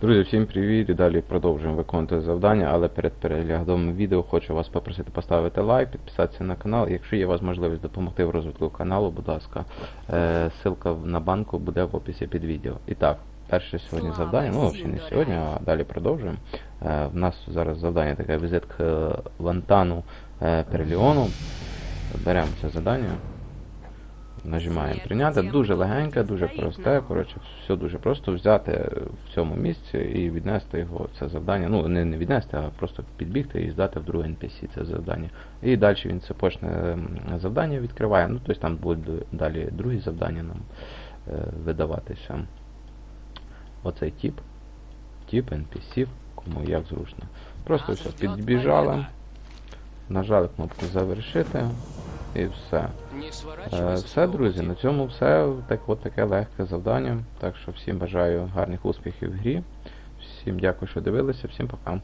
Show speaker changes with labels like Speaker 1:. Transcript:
Speaker 1: Друзі, всім привіт! І далі продовжуємо виконувати завдання, але перед переглядом відео хочу вас попросити поставити лайк, підписатися на канал. Якщо є у вас можливість допомогти в розвитку каналу, будь ласка, е, ссылка на банку буде в описі під відео. І так, перше сьогодні
Speaker 2: Слава
Speaker 1: завдання, ну ще не сьогодні, а далі продовжуємо. Е, в нас зараз завдання таке візит к Лантану е, Перліону. Беремо це завдання. Нажимаємо прийняти. Дуже легеньке, дуже просте. Коротше, все дуже просто взяти в цьому місці і віднести його це завдання. Ну, не, не віднести, а просто підбігти і здати в другий NPC це завдання. І далі він це почне завдання відкриває. Ну, тобто там будуть далі другі завдання нам е, видаватися. Оцей тип. Тип NPC, кому як зручно. Просто все підбіжали, нажали кнопку завершити і все. Е, Все, друзі, на цьому все. Так, от таке легке завдання. Так що всім бажаю гарних успіхів в грі. Всім дякую, що дивилися, всім пока.